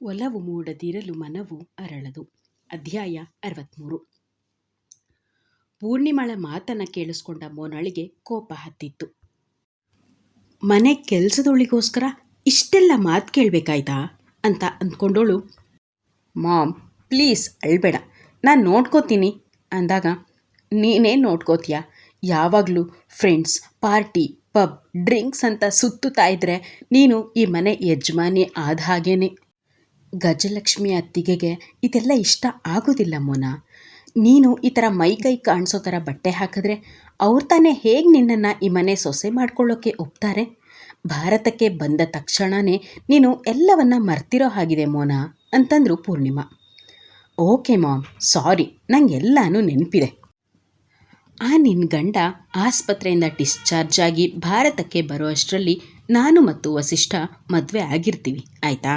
ಒಲವು ಮೂಡದಿರಲು ಮನವು ಅರಳದು. ಅಧ್ಯಾಯ ಅರವತ್ಮೂರು. ಪೂರ್ಣಿಮಳ ಮಾತನ್ನು ಕೇಳಿಸ್ಕೊಂಡ ಮೋನಾಳಿಗೆ ಕೋಪ ಹತ್ತಿತ್ತು. ಮನೆ ಕೆಲಸದೊಳಿಗೋಸ್ಕರ ಇಷ್ಟೆಲ್ಲ ಮಾತು ಕೇಳಬೇಕಾಯ್ತಾ? ಅಂತ ಅಂದ್ಕೊಂಡೋಳು, ಮಾಮ್, ಪ್ಲೀಸ್ ಅಳ್ಬೇಡ. ನಾನು ನೋಡ್ಕೋತೀನಿ. ಅಂದಾಗ ನೀನೇ ನೋಡ್ಕೋತೀಯ? ಯಾವಾಗಲೂ ಫ್ರೆಂಡ್ಸ್, ಪಾರ್ಟಿ, ಪಬ್, ಡ್ರಿಂಕ್ಸ್ ಅಂತ ಸುತ್ತುತ್ತಾ ಇದ್ದರೆ ನೀನು ಈ ಮನೆ ಯಜಮಾನಿ ಆದ ಹಾಗೇನೆ ಗಜಲಕ್ಷ್ಮಿ ಅತ್ತಿಗೆಗೆ ಇದೆಲ್ಲ ಇಷ್ಟ ಆಗೋದಿಲ್ಲ ಮೋನಾ. ನೀನು ಈ ಥರ ಮೈ ಕೈ ಕಾಣಿಸೋ ಥರ ಬಟ್ಟೆ ಹಾಕಿದ್ರೆ ಅವ್ರು ತಾನೇ ಹೇಗೆ ನಿನ್ನನ್ನು ಈ ಮನೆ ಸೊಸೆ ಮಾಡ್ಕೊಳ್ಳೋಕ್ಕೆ ಒಪ್ತಾರೆ? ಭಾರತಕ್ಕೆ ಬಂದ ತಕ್ಷಣವೇ ನೀನು ಎಲ್ಲವನ್ನ ಮರ್ತಿರೋ ಹಾಗಿದೆ ಮೋನಾ, ಅಂತಂದರು ಪೂರ್ಣಿಮಾ. ಓಕೆ ಮಾಮ್, ಸಾರಿ ನಂಗೆಲ್ಲನೂ ನೆನಪಿದೆ. ಆ ನಿನ್ನ ಗಂಡ ಆಸ್ಪತ್ರೆಯಿಂದ ಡಿಸ್ಚಾರ್ಜ್ ಆಗಿ ಭಾರತಕ್ಕೆ ಬರೋ ಅಷ್ಟರಲ್ಲಿ ನಾನು ಮತ್ತು ವಸಿಷ್ಠ ಮದುವೆ ಆಗಿರ್ತೀವಿ, ಆಯಿತಾ?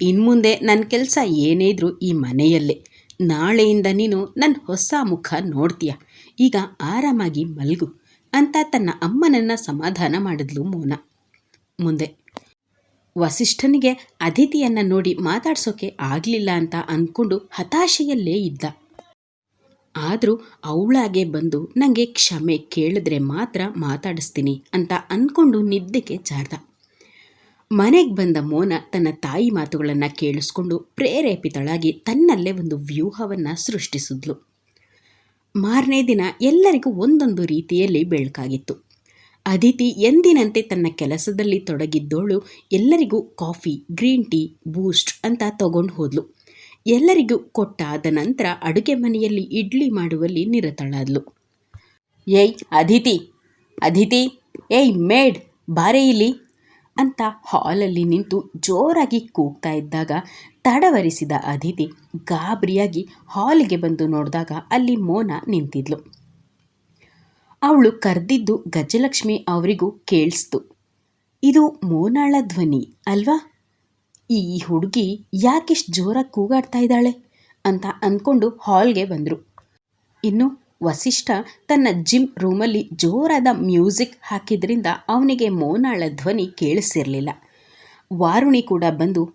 ಇನ್ನು ಮುಂದೆ ನನ್ನ ಕೆಲಸ ಏನೇ ಇದ್ರೂ ಈ ಮನೆಯಲ್ಲೇ. ನಾಳೆಯಿಂದ ನೀನು ನನ್ನ ಹೊಸ ಮುಖ ನೋಡ್ತೀಯ. ಈಗ ಆರಾಮಾಗಿ ಮಲಗು ಅಂತ ತನ್ನ ಅಮ್ಮನನ್ನು ಸಮಾಧಾನ ಮಾಡಿದ್ಲು ಮೋನ. ಮುಂದೆ, ವಸಿಷ್ಠನಿಗೆ ಅತಿಥಿಯನ್ನು ನೋಡಿ ಮಾತಾಡ್ಸೋಕೆ ಆಗಲಿಲ್ಲ ಅಂತ ಅಂದ್ಕೊಂಡು ಹತಾಶೆಯಲ್ಲೇ ಇದ್ದ. ಆದರೂ ಅವಳಾಗೆ ಬಂದು ನನಗೆ ಕ್ಷಮೆ ಕೇಳಿದ್ರೆ ಮಾತ್ರ ಮಾತಾಡಿಸ್ತೀನಿ ಅಂತ ಅಂದ್ಕೊಂಡು ನಿದ್ದೆಗೆ ಜಾರ್ದ. ಮನೆಗೆ ಬಂದ ಮೋನ ತನ್ನ ತಾಯಿ ಮಾತುಗಳನ್ನು ಕೇಳಿಸ್ಕೊಂಡು ಪ್ರೇರೇಪಿತಳಾಗಿ ತನ್ನಲ್ಲೇ ಒಂದು ವ್ಯೂಹವನ್ನು ಸೃಷ್ಟಿಸಿದ್ಲು. ಮಾರನೇ ದಿನ ಎಲ್ಲರಿಗೂ ಒಂದೊಂದು ರೀತಿಯಲ್ಲಿ ಬೆಳಕಾಗಿತ್ತು. ಅದಿತಿ ಎಂದಿನಂತೆ ತನ್ನ ಕೆಲಸದಲ್ಲಿ ತೊಡಗಿದ್ದೋಳು ಎಲ್ಲರಿಗೂ ಕಾಫಿ, ಗ್ರೀನ್ ಟೀ, ಬೂಸ್ಟ್ ಅಂತ ತಗೊಂಡು ಹೋದ್ಲು. ಎಲ್ಲರಿಗೂ ಕೊಟ್ಟಾದ ನಂತರ ಅಡುಗೆ ಮನೆಯಲ್ಲಿ ಇಡ್ಲಿ ಮಾಡುವಲ್ಲಿ ನಿರತಳಾದ್ಲು. ಏಯ್ ಅದಿತಿ ಅದಿತಿ, ಏಯ್ ಮೇಡ್, ಬಾರೇ ಇಲ್ಲಿ. ಅಂತ ಹಾಲಲ್ಲಿ ನಿಂತು ಜೋರಾಗಿ ಕೂಗ್ತಾ ಇದ್ದಾಗ ತಡವರಿಸಿದ ಅದಿತಿ ಗಾಬರಿಯಾಗಿ ಹಾಲಿಗೆ ಬಂದು ನೋಡಿದಾಗ ಅಲ್ಲಿ ಮೋನ ನಿಂತಿದ್ಲು. ಅವಳು ಕರೆದಿದ್ದು ಗಜಲಕ್ಷ್ಮಿ ಅವರಿಗೂ ಕೇಳಿಸ್ತು. ಇದು ಮೋನಾಳ ಧ್ವನಿ ಅಲ್ವಾ? ಈ ಹುಡುಗಿ ಯಾಕಿಷ್ಟು ಜೋರಾಗಿ ಕೂಗಾಡ್ತಾ ಇದ್ದಾಳೆ ಅಂತ ಅಂದ್ಕೊಂಡು ಹಾಲ್ಗೆ ಬಂದರು. ಇನ್ನು ವಸಿಷ್ಠ ತನ್ನ ಜಿಮ್ ರೂಮಲ್ಲಿ ಜೋರಾದ ಮ್ಯೂಸಿಕ್ ಹಾಕಿದ್ರಿಂದ ಅವನಿಗೆ ಮೋನಾಳ ಧ್ವನಿ ಕೇಳಿಸಿರಲಿಲ್ಲ. ವಾರುಣಿ ಕೂಡ ಬಂದು,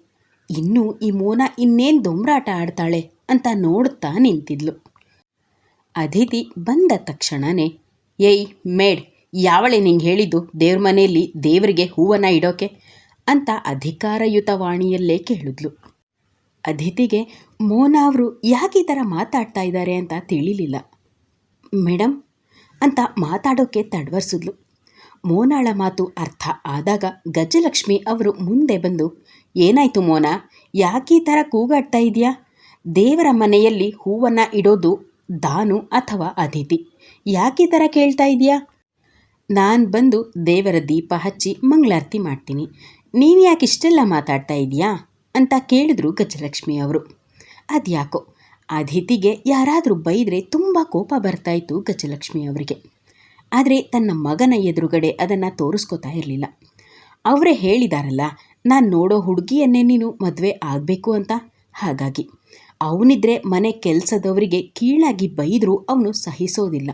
ಇನ್ನೂ ಈ ಮೋನ ಇನ್ನೇನು ದೊಂಬರಾಟ ಆಡ್ತಾಳೆ? ಅಂತ ನೋಡುತ್ತಾ ನಿಂತಿದ್ಲು. ಅದಿತಿ ಬಂದ ತಕ್ಷಣವೇ ಏಯ್ ಮೇಡ್, ಯಾವಳೆ ನಿಂಗೆ ಹೇಳಿದ್ದು? ದೇವ್ರ ಮನೆಯಲ್ಲಿ ದೇವರಿಗೆ ಹೂವನ್ನು ಇಡೋಕೆ? ಅಂತ ಅಧಿಕಾರಯುತ ವಾಣಿಯಲ್ಲೇ ಕೇಳಿದ್ಲು. ಅದಿತಿಗೆ, ಮೋನ ಅವರು ಯಾಕೆ ಈ ಥರ ಮಾತಾಡ್ತಾ ಇದ್ದಾರೆ ಅಂತ ತಿಳಿಲಿಲ್ಲ. ಮೇಡಮ್ ಅಂತ ಮಾತಾಡೋಕೆ ತಡವರ್ಸಿದ್ಲು. ಮೋನಾಳ ಮಾತು ಅರ್ಥ ಆದಾಗ ಗಜಲಕ್ಷ್ಮಿ ಅವರು ಮುಂದೆ ಬಂದು, ಏನಾಯ್ತು ಮೋನ, ಯಾಕೆ ಈ ಥರ ಕೂಗಾಡ್ತಾ ಇದೆಯಾ ದೇವರ ಮನೆಯಲ್ಲಿ ಹೂವನ್ನು ಇಡೋದು ದಾನು ಅಥವಾ ಅತಿಥಿ, ಯಾಕೆ ಥರ ಕೇಳ್ತಾ ಇದೆಯಾ ನಾನು ಬಂದು ದೇವರ ದೀಪ ಹಚ್ಚಿ ಮಂಗಳಾರತಿ ಮಾಡ್ತೀನಿ. ನೀನು ಯಾಕೆ ಇಷ್ಟೆಲ್ಲ ಮಾತಾಡ್ತಾ ಇದೆಯಾ ಅಂತ ಕೇಳಿದ್ರು ಗಜಲಕ್ಷ್ಮಿ ಅವರು. ಅದ್ಯಾಕೋ ಅದಿತಿಗೆ ಯಾರಾದರೂ ಬೈದರೆ ತುಂಬ ಕೋಪ ಬರ್ತಾಯಿತ್ತು ಗಜಲಕ್ಷ್ಮಿ ಅವರಿಗೆ. ಆದರೆ ತನ್ನ ಮಗನ ಎದುರುಗಡೆ ಅದನ್ನು ತೋರಿಸ್ಕೋತಾ ಇರಲಿಲ್ಲ. ಅವರೇ ಹೇಳಿದಾರಲ್ಲ, ನಾನು ನೋಡೋ ಹುಡುಗಿಯನ್ನೇ ನೀನು ಮದುವೆ ಆಗಬೇಕು ಅಂತ. ಹಾಗಾಗಿ, ಅವನಿದ್ರೆ ಮನೆ ಕೆಲಸದವರಿಗೆ ಕೀಳಾಗಿ ಬೈದರೂ ಅವನು ಸಹಿಸೋದಿಲ್ಲ.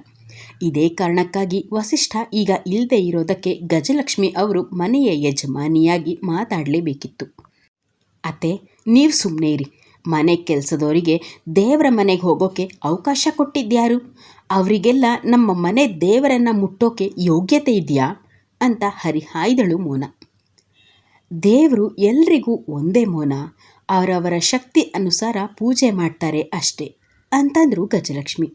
ಇದೇ ಕಾರಣಕ್ಕಾಗಿ ವಸಿಷ್ಠ ಈಗ ಇಲ್ಲದೆ ಇರೋದಕ್ಕೆ ಗಜಲಕ್ಷ್ಮಿ ಅವರು ಮನೆಯ ಯಜಮಾನಿಯಾಗಿ ಮಾತಾಡಲೇಬೇಕಿತ್ತು. ಅತ್ತೆ, ನೀವು ಸುಮ್ಮನೆ ಇರಿ. ಮನೆ ಕೆಲಸದವರಿಗೆ ದೇವರ ಮನೆಗೆ ಹೋಗೋಕ್ಕೆ ಅವಕಾಶ ಕೊಟ್ಟಿದ್ಯಾರು ಅವರಿಗೆಲ್ಲ ನಮ್ಮ ಮನೆ ದೇವರನ್ನು ಮುಟ್ಟೋಕೆ ಯೋಗ್ಯತೆ ಇದೆಯಾ? ಅಂತ ಹರಿಹಾಯ್ದಳು ಮೋನ. ದೇವರು ಎಲ್ರಿಗೂ ಒಂದೇ ಮೋನ. ಅವರವರ ಶಕ್ತಿ ಅನುಸಾರ ಪೂಜೆ ಮಾಡ್ತಾರೆ ಅಷ್ಟೇ, ಅಂತಂದರು ಗಜಲಕ್ಷ್ಮಿ.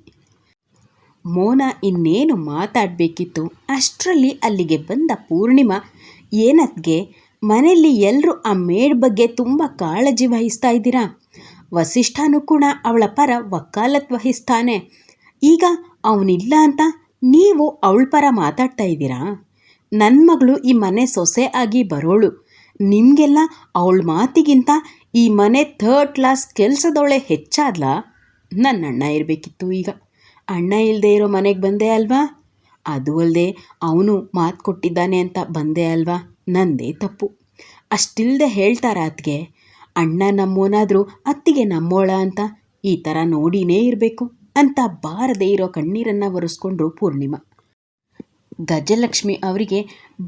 ಮೋನ ಇನ್ನೇನು ಮಾತಾಡಬೇಕಿತ್ತು? ಅಷ್ಟರಲ್ಲಿ ಅಲ್ಲಿಗೆ ಬಂದ ಪೂರ್ಣಿಮಾ, ಏನತ್ಗೆ? ಮನೆಯಲ್ಲಿ ಎಲ್ಲರೂ ಆ ಮೇಡ್ ಬಗ್ಗೆ ತುಂಬ ಕಾಳಜಿ ವಹಿಸ್ತಾ ಇದ್ದೀರಾ? ವಸಿಷ್ಠನೂ ಕೂಡ ಅವಳ ಪರ ವಕಾಲತ್ ವಹಿಸ್ತಾನೆ. ಈಗ ಅವನಿಲ್ಲ ಅಂತ ನೀವು ಅವಳ ಪರ ಮಾತಾಡ್ತಾ ಇದ್ದೀರಾ? ನನ್ನ ಮಗಳು ಈ ಮನೆ ಸೊಸೆ ಆಗಿ ಬರೋಳು. ನಿಮಗೆಲ್ಲ ಅವಳ ಮಾತಿಗಿಂತ ಈ ಮನೆ ಥರ್ಡ್ ಕ್ಲಾಸ್ ಕೆಲಸದವಳೆ ಹೆಚ್ಚಾದ್ಲ? ನನ್ನ ಅಣ್ಣ ಇರಬೇಕಿತ್ತು ಈಗ. ಅಣ್ಣ ಇಲ್ಲದೆ ಇರೋ ಮನೆಗೆ ಬಂದೆ ಅಲ್ವಾ? ಅದು ಅಲ್ಲದೆ ಅವನು ಮಾತು ಕೊಟ್ಟಿದ್ದಾನೆ ಅಂತ ಬಂದೆ ಅಲ್ವಾ? ನಂದೇ ತಪ್ಪು. ಅಷ್ಟಿಲ್ಲದೆ ಹೇಳ್ತಾರ ಅತ್ಗೆ ಅಣ್ಣ ನಮ್ಮೋನಾದರೂ ಅತ್ತಿಗೆ ನಮ್ಮೋಳ ಅಂತ ಈ ಥರ ನೋಡಿನೇ ಇರಬೇಕು ಅಂತ ಬಾರದೇ ಇರೋ ಕಣ್ಣೀರನ್ನು ಒರೆಸ್ಕೊಂಡ್ರು ಪೂರ್ಣಿಮಾ. ಗಜಲಕ್ಷ್ಮಿ ಅವರಿಗೆ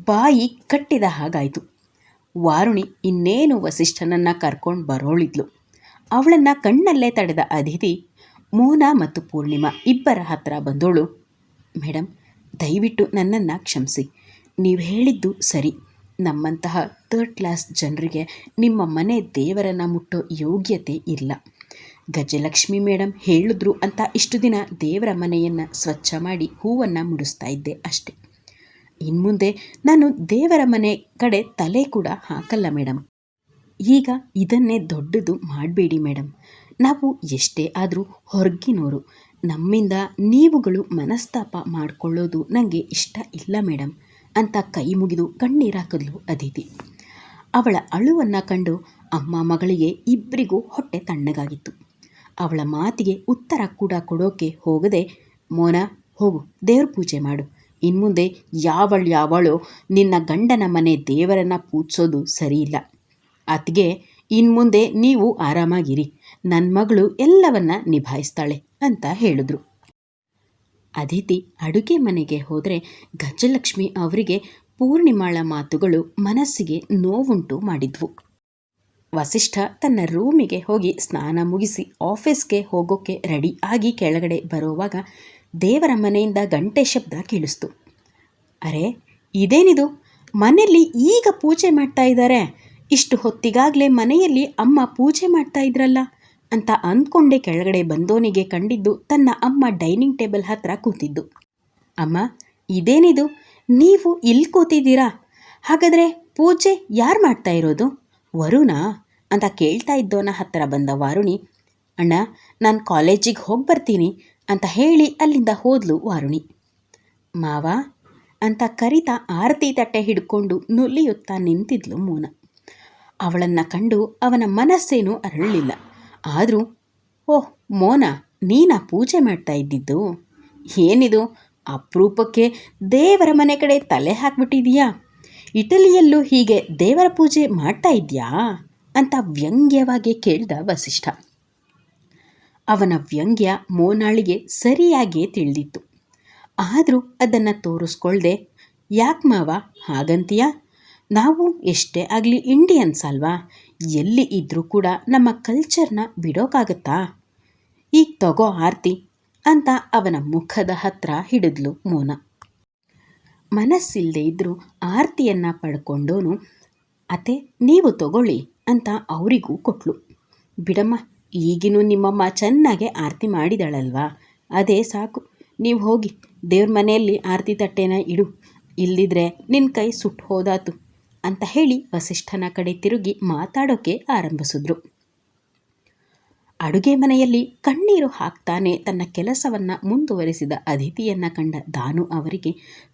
ಬಾಯಿ ಕಟ್ಟಿದ ಹಾಗಾಯಿತು. ವಾರುಣಿ ಇನ್ನೇನು ವಸಿಷ್ಠನನ್ನು ಕರ್ಕೊಂಡು ಬರೋಳಿದ್ಲು. ಅವಳನ್ನು ಕಣ್ಣಲ್ಲೇ ತಡೆದ ಅತಿಥಿ ಮೋನಾ ಮತ್ತು ಪೂರ್ಣಿಮಾ ಇಬ್ಬರ ಹತ್ರ ಬಂದೋಳು. ಮೇಡಮ್ ದಯವಿಟ್ಟು ನನ್ನನ್ನು ಕ್ಷಮಿಸಿ. ನೀವು ಹೇಳಿದ್ದು ಸರಿ. ನಮ್ಮಂತಹ ಥರ್ಡ್ ಕ್ಲಾಸ್ ಜನರಿಗೆ ನಿಮ್ಮ ಮನೆ ದೇವರನ್ನು ಮುಟ್ಟೋ ಯೋಗ್ಯತೆ ಇಲ್ಲ. ಗಜಲಕ್ಷ್ಮಿ ಮೇಡಮ್ ಹೇಳಿದ್ರು ಅಂತ ಇಷ್ಟು ದಿನ ದೇವರ ಮನೆಯನ್ನು ಸ್ವಚ್ಛ ಮಾಡಿ ಹೂವನ್ನು ಮುಡಿಸ್ತಾ ಇದ್ದೆ ಅಷ್ಟೆ. ಇನ್ಮುಂದೆ ನಾನು ದೇವರ ಮನೆ ಕಡೆ ತಲೆ ಕೂಡ ಹಾಕಲ್ಲ ಮೇಡಮ್ ಈಗ ಇದನ್ನೇ ದೊಡ್ಡದು ಮಾಡಬೇಡಿ ಮೇಡಮ್ ನಾವು ಎಷ್ಟೇ ಆದರೂ ಹೊರಗಿನವರು ನಮ್ಮಿಂದ ನೀವುಗಳು ಮನಸ್ತಾಪ ಮಾಡಿಕೊಳ್ಳೋದು ನನಗೆ ಇಷ್ಟ ಇಲ್ಲ ಮೇಡಮ್ ಅಂತ ಕೈ ಮುಗಿದು ಕಣ್ಣೀರಾಕಿದ್ಲು ಅದಿತಿ. ಅವಳ ಅಳುವನ್ನು ಕಂಡು ಅಮ್ಮ ಮಗಳಿಗೆ ಇಬ್ಬರಿಗೂ ಹೊಟ್ಟೆ ತಣ್ಣಗಾಗಿತ್ತು. ಅವಳ ಮಾತಿಗೆ ಉತ್ತರ ಕೂಡ ಕೊಡೋಕೆ ಹೋಗದೆ, ಮೋನ, ಹೋಗು, ದೇವ್ರ ಪೂಜೆ ಮಾಡು. ಇನ್ಮುಂದೆ ಯಾವಳು ಯಾವಳು ನಿನ್ನ ಗಂಡನ ಮನೆ ದೇವರನ್ನು ಪೂಜಿಸೋದು ಸರಿಯಿಲ್ಲ ಅತ್ಗೆ ಇನ್ಮುಂದೆ ನೀವು ಆರಾಮಾಗಿರಿ. ನನ್ನ ಮಗಳು ಎಲ್ಲವನ್ನ ನಿಭಾಯಿಸ್ತಾಳೆ ಅಂತ ಹೇಳಿದ್ರು. ಅದಿತಿ ಅಡುಗೆ ಮನೆಗೆ ಹೋದರೆ ಗಜಲಕ್ಷ್ಮಿ ಅವರಿಗೆ ಪೂರ್ಣಿಮಾಳ ಮಾತುಗಳು ಮನಸ್ಸಿಗೆ ನೋವುಂಟು ಮಾಡಿದ್ವು. ವಸಿಷ್ಠ ತನ್ನ ರೂಮಿಗೆ ಹೋಗಿ ಸ್ನಾನ ಮುಗಿಸಿ ಆಫೀಸ್ಗೆ ಹೋಗೋಕ್ಕೆ ರೆಡಿ ಆಗಿ ಕೆಳಗಡೆ ಬರುವಾಗ ದೇವರ ಮನೆಯಿಂದ ಗಂಟೆ ಶಬ್ದ ಕೇಳಿಸ್ತು. ಅರೆ, ಇದೇನಿದು? ಮನೆಯಲ್ಲಿ ಈಗ ಪೂಜೆ ಮಾಡ್ತಾ ಇದ್ದಾರೆ ಇಷ್ಟು ಹೊತ್ತಿಗಾಗಲೇ ಮನೆಯಲ್ಲಿ ಅಮ್ಮ ಪೂಜೆ ಮಾಡ್ತಾ ಇದ್ರಲ್ಲ. ಅಂತ ಅಂದ್ಕೊಂಡೆ ಕೆಳಗಡೆ ಬಂದೋನಿಗೆ ಕಂಡಿದ್ದು ತನ್ನ ಅಮ್ಮ ಡೈನಿಂಗ್ ಟೇಬಲ್ ಹತ್ರ ಕೂತಿದ್ದು. ಅಮ್ಮ, ಇದೇನಿದು? ನೀವು ಇಲ್ಲಿ ಕೂತಿದ್ದೀರಾ? ಹಾಗಾದರೆ ಪೂಜೆ ಯಾರು ಮಾಡ್ತಾ ಇರೋದು? ವರುಣಾ? ಅಂತ ಕೇಳ್ತಾ ಇದ್ದೋನ ಹತ್ತಿರ ಬಂದ ವಾರುಣಿ, ಅಣ್ಣ, ನಾನು ಕಾಲೇಜಿಗೆ ಹೋಗಿ ಬರ್ತೀನಿ ಅಂತ ಹೇಳಿ ಅಲ್ಲಿಂದ ಹೋದ್ಲು ವಾರುಣಿ. ಮಾವ ಅಂತ ಕರಿತಾ ಆರತಿ ತಟ್ಟೆ ಹಿಡ್ಕೊಂಡು ನುಲಿಯುತ್ತಾ ನಿಂತಿದ್ಲು ಮೋನ. ಅವಳನ್ನು ಕಂಡು ಅವನ ಮನಸ್ಸೇನೂ ಅರಳಲಿಲ್ಲ. ಆದರೂ, ಓಹ್, ಮೋನ, ನೀನಾ ಪೂಜೆ ಮಾಡ್ತಾ ಇದ್ದಿದ್ದು? ಏನಿದು? ಅಪರೂಪಕ್ಕೆ ದೇವರ ಮನೆ ಕಡೆ ತಲೆ ಹಾಕ್ಬಿಟ್ಟಿದೀಯಾ ಇಟಲಿಯಲ್ಲೂ ಹೀಗೆ ದೇವರ ಪೂಜೆ ಮಾಡ್ತಾ ಇದೆಯಾ? ಅಂತ ವ್ಯಂಗ್ಯವಾಗಿ ಕೇಳಿದ ವಸಿಷ್ಠ. ಅವನ ವ್ಯಂಗ್ಯ ಮೋನಾಳಿಗೆ ಸರಿಯಾಗಿಯೇ ತಿಳಿದಿತ್ತು. ಆದರೂ ಅದನ್ನು ತೋರಿಸ್ಕೊಳ್ದೆ, ಯಾಕೆ ಮಾವ, ಹಾಗಂತೀಯ? ನಾವು ಎಷ್ಟೇ ಆಗಲಿ ಇಂಡಿಯನ್ಸ್ ಅಲ್ವಾ? ಎಲ್ಲಿ ಇದ್ದರೂ ಕೂಡ ನಮ್ಮ ಕಲ್ಚರ್ನ ಬಿಡೋಕ್ಕಾಗತ್ತಾ ಈಗ ತಗೋ ಆರ್ತಿ ಅಂತ ಅವನ ಮುಖದ ಹತ್ರ ಹಿಡಿದ್ಲು ಮೋನ. ಮನಸ್ಸಿಲ್ಲದೆ ಇದ್ದರೂ ಆರ್ತಿಯನ್ನು ಪಡ್ಕೊಂಡೋನು ಅತೆ ನೀವು ತಗೊಳ್ಳಿ ಅಂತ ಅವರಿಗೂ ಕೊಟ್ಲು. ಬಿಡಮ್ಮ, ಈಗಿನೂ ನಿಮ್ಮಮ್ಮ ಚೆನ್ನಾಗೆ ಆರತಿ ಮಾಡಿದಾಳಲ್ವಾ? ಅದೇ ಸಾಕು. ನೀವು ಹೋಗಿ ದೇವ್ರ ಮನೆಯಲ್ಲಿ ಆರತಿ ತಟ್ಟೆನ ಇಡು. ಇಲ್ದಿದ್ರೆ ನಿನ್ನ ಕೈ ಸುಟ್ಟು ಹೋದಾತು. ಅಂತ ಹೇಳಿ ವಸಿಷ್ಠನ ಕಡೆ ತಿರುಗಿ ಮಾತಾಡೋಕೆ ಆರಂಭಿಸಿದ್ರು. ಅಡುಗೆ ಮನೆಯಲ್ಲಿ ಕಣ್ಣೀರು ಹಾಕ್ತಾನೆ ತನ್ನ ಕೆಲಸವನ್ನು ಮುಂದುವರಿಸಿದ ಅದಿತಿಯನ್ನು ಕಂಡ ದಾನು ಅವರಿಗೆ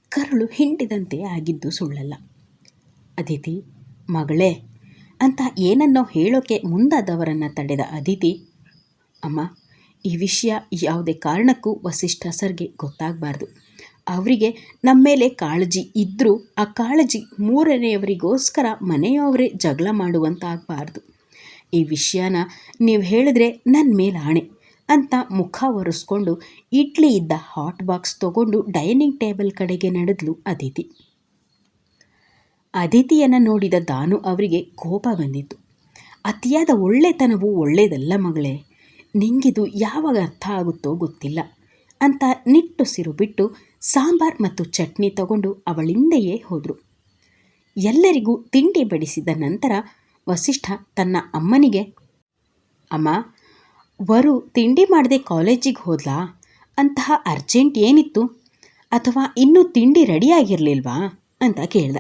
ಕರುಳು ಹಿಂಡಿದಂತೆ ಆಗಿದ್ದು ಸುಳ್ಳಲ್ಲ. ಅದಿತಿ ಮಗಳೇ ಅಂತ ಏನನ್ನೋ ಹೇಳೋಕೆ ಮುಂದಾದವರನ್ನು ತಡೆದ ಅದಿತಿ ಅಮ್ಮ, ಈ ವಿಷಯ ಯಾವುದೇ ಕಾರಣಕ್ಕೂ ವಸಿಷ್ಠ ಸರ್ಗೆ ಗೊತ್ತಾಗಬಾರ್ದು. ಅವರಿಗೆ ನಮ್ಮ ಮೇಲೆ ಕಾಳಜಿ ಇದ್ದರೂ ಆ ಕಾಳಜಿ ಮೂರನೆಯವರಿಗೋಸ್ಕರ ಮನೆಯವರೇ ಜಗಳ ಮಾಡುವಂತಾಗಬಾರ್ದು. ಈ ವಿಷಯನ ನೀವು ಹೇಳಿದ್ರೆ ನನ್ನ ಮೇಲೆ ಆಣೆ ಅಂತ ಮುಖ ಒರೆಸ್ಕೊಂಡು ಇಡ್ಲಿ ಇದ್ದ ಹಾಟ್ ಬಾಕ್ಸ್ ತಗೊಂಡು ಡೈನಿಂಗ್ ಟೇಬಲ್ ಕಡೆಗೆ ನಡೆದ್ಲು ಅದಿತಿ. ಅದಿತಿಯನ್ನು ನೋಡಿದ ದಾನು ಅವರಿಗೆ ಕೋಪ ಬಂದಿತ್ತು. ಅತಿಯಾದ ಒಳ್ಳೆತನವು ಒಳ್ಳೆಯದಲ್ಲ ಮಗಳೇ, ನಿಂಗಿದು ಯಾವಾಗ ಅರ್ಥ ಆಗುತ್ತೋ ಗೊತ್ತಿಲ್ಲ. ಅಂತ ನಿಟ್ಟುಸಿರು ಬಿಟ್ಟು ಸಾಂಬಾರ್ ಮತ್ತು ಚಟ್ನಿ ತಗೊಂಡು ಅವಳಿಂದೆಯೇ ಹೋದರು. ಎಲ್ಲರಿಗೂ ತಿಂಡಿ ಬಡಿಸಿದ ನಂತರ ವಸಿಷ್ಠ ತನ್ನ ಅಮ್ಮನಿಗೆ, ಅಮ್ಮ, ವರು ತಿಂಡಿ ಮಾಡದೆ ಕಾಲೇಜಿಗೆ ಹೋದ್ಲಾ? ಅಂತಹ ಅರ್ಜೆಂಟ್ ಏನಿತ್ತು? ಅಥವಾ ಇನ್ನೂ ತಿಂಡಿ ರೆಡಿಯಾಗಿರಲಿಲ್ವಾ ಅಂತ ಕೇಳ್ದ.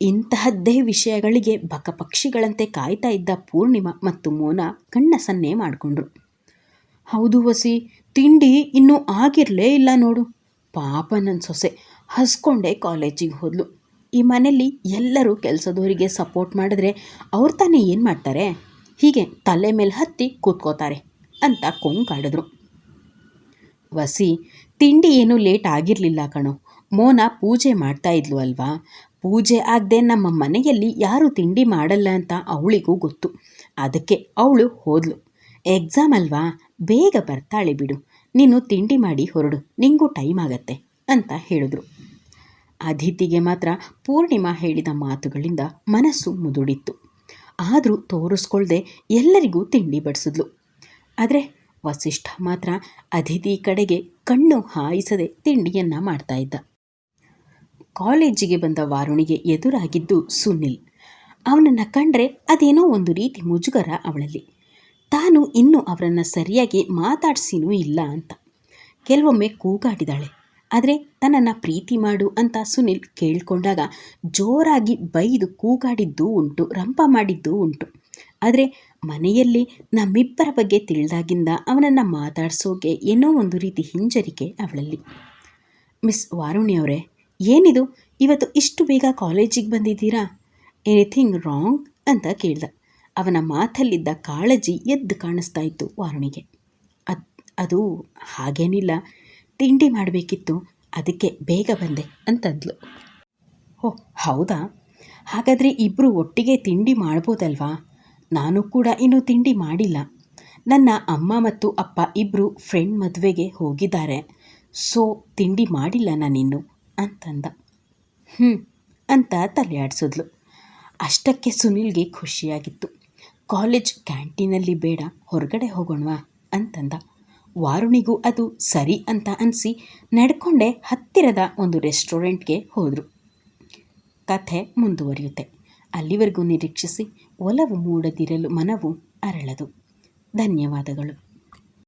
ಇಂತಹದ್ದೇ ವಿಷಯಗಳಿಗೆ ಬಕಪಕ್ಷಿಗಳಂತೆ ಕಾಯ್ತಾ ಇದ್ದ ಪೂರ್ಣಿಮಾ ಮತ್ತು ಮೋನ ಕಣ್ಣ ಸನ್ನೆ ಮಾಡಿಕೊಂಡ್ರು. ಹೌದು ವಸಿ ತಿಂಡಿ ಇನ್ನೂ ಆಗಿರಲೇ ಇಲ್ಲ ನೋಡು. ಪಾಪ ನನ್ನ ಸೊಸೆ ಹಸ್ಕೊಂಡೆ ಕಾಲೇಜಿಗೆ ಹೋದ್ಲು. ಈ ಮನೆಯಲ್ಲಿ ಎಲ್ಲರೂ ಕೆಲಸದವರಿಗೆ ಸಪೋರ್ಟ್ ಮಾಡಿದ್ರೆ ಅವ್ರು ತಾನೇ ಏನು ಮಾಡ್ತಾರೆ? ಹೀಗೆ ತಲೆ ಮೇಲೆ ಹತ್ತಿ ಕೂತ್ಕೋತಾರೆ ಅಂತ ಕೊಂಕಾಡಿದ್ರು. ವಸಿ, ತಿಂಡಿ ಏನೂ ಲೇಟ್ ಆಗಿರಲಿಲ್ಲ ಕಣೋ. ಮೋನ ಪೂಜೆ ಮಾಡ್ತಾ ಇದ್ಲು ಅಲ್ವಾ? ಪೂಜೆ ಆಗದೆ ನಮ್ಮ ಮನೆಯಲ್ಲಿ ಯಾರು ತಿಂಡಿ ಮಾಡಲ್ಲ ಅಂತ ಅವಳಿಗೂ ಗೊತ್ತು. ಅದಕ್ಕೆ ಅವಳು ಹೋದ್ಲು. ಎಕ್ಸಾಮ್ ಅಲ್ವಾ? ಬೇಗ ಬರ್ತಾಳೆ ಬಿಡು. ನೀನು ತಿಂಡಿ ಮಾಡಿ ಹೊರಡು. ನಿಂಗೂ ಟೈಮ್ ಆಗತ್ತೆ ಅಂತ ಹೇಳಿದ್ರು. ಅದಿತಿಗೆ ಮಾತ್ರ ಪೂರ್ಣಿಮಾ ಹೇಳಿದ ಮಾತುಗಳಿಂದ ಮನಸ್ಸು ಮುದುಡಿತ್ತು. ಆದರೂ ತೋರಿಸ್ಕೊಳ್ದೆ ಎಲ್ಲರಿಗೂ ತಿಂಡಿ ಬಡಿಸಿದ್ಲು. ಆದರೆ ವಸಿಷ್ಠ ಮಾತ್ರ ಅದಿತಿ ಕಡೆಗೆ ಕಣ್ಣು ಹಾಯಿಸದೆ ತಿಂಡಿಯನ್ನು ಮಾಡ್ತಾ ಇದ್ದ. ಕಾಲೇಜಿಗೆ ಬಂದ ವಾರುಣಿಗೆ ಎದುರಾಗಿದ್ದು ಸುನಿಲ್. ಅವನನ್ನು ಕಂಡ್ರೆ ಅದೇನೋ ಒಂದು ರೀತಿ ಮುಜುಗರ ಅವಳಲ್ಲಿ. ತಾನು ಇನ್ನೂ ಅವರನ್ನು ಸರಿಯಾಗಿ ಮಾತಾಡಿಸಿನೂ ಇಲ್ಲ ಅಂತ. ಕೆಲವೊಮ್ಮೆ ಕೂಗಾಡಿದಾಳೆ. ಆದರೆ ತನ್ನನ್ನು ಪ್ರೀತಿ ಮಾಡು ಅಂತ ಸುನಿಲ್ ಕೇಳಿಕೊಂಡಾಗ ಜೋರಾಗಿ ಬೈದು ಕೂಗಾಡಿದ್ದೂ ಉಂಟು, ರಂಪ ಮಾಡಿದ್ದೂ ಉಂಟು. ಆದರೆ ಮನೆಯಲ್ಲಿ ನಮ್ಮಿಬ್ಬರ ಬಗ್ಗೆ ತಿಳಿದಾಗಿಂದ ಅವನನ್ನು ಮಾತಾಡಿಸೋಕೆ ಏನೋ ಒಂದು ರೀತಿ ಹಿಂಜರಿಕೆ ಅವಳಲ್ಲಿ. ಮಿಸ್ ವಾರುಣಿಯವರೇ, ಏನಿದು? ಇವತ್ತು ಇಷ್ಟು ಬೇಗ ಕಾಲೇಜಿಗೆ ಬಂದಿದ್ದೀರಾ? ಎನಿಥಿಂಗ್ ರಾಂಗ್ ಅಂತ ಕೇಳ್ದ. ಅವನ ಮಾತಲ್ಲಿದ್ದ ಕಾಳಜಿ ಎದ್ದು ಕಾಣಿಸ್ತಾ ಇತ್ತು ವಾರುಣಿಗೆ. ಅದು ಅದು ಹಾಗೇನಿಲ್ಲ. ತಿಂಡಿ ಮಾಡಬೇಕಿತ್ತು. ಅದಕ್ಕೆ ಬೇಗ ಬಂದೆ ಅಂತಂದ್ಲು. ಓ ಹೌದಾ? ಹಾಗಾದರೆ ಇಬ್ಬರು ಒಟ್ಟಿಗೆ ತಿಂಡಿ ಮಾಡ್ಬೋದಲ್ವಾ? ನಾನು ಕೂಡ ಇನ್ನೂ ತಿಂಡಿ ಮಾಡಿಲ್ಲ. ನನ್ನ ಅಮ್ಮ ಮತ್ತು ಅಪ್ಪ ಇಬ್ಬರು ಫ್ರೆಂಡ್ ಮದುವೆಗೆ ಹೋಗಿದ್ದಾರೆ. ಸೊ, ತಿಂಡಿ ಮಾಡಿಲ್ಲ ನಾನಿನ್ನು ಅಂತಂದ. ಹ್ಞೂ ಅಂತ ತಲೆ ಆಡಿಸಿದ್ಲು ಅಷ್ಟಕ್ಕೆ ಸುನಿಲ್ಗೆ ಖುಷಿಯಾಗಿತ್ತು. ಕಾಲೇಜ್ ಕ್ಯಾಂಟೀನಲ್ಲಿ ಬೇಡ, ಹೊರಗಡೆ ಹೋಗೋಣವಾ? ಅಂತಂದ. ವಾರುಣಿಗೂ ಅದು ಸರಿ ಅಂತ ಅನಿಸಿ ನಡ್ಕೊಂಡೆ ಹತ್ತಿರದ ಒಂದು ರೆಸ್ಟೋರೆಂಟ್ಗೆ ಹೋದರು. ಕಥೆ ಮುಂದುವರಿಯುತ್ತೆ. ಅಲ್ಲಿವರೆಗೂ ನಿರೀಕ್ಷಿಸಿ ಒಲವು ಮೂಡದಿರಲು ಮನವು ಅರಳದು. ಧನ್ಯವಾದಗಳು.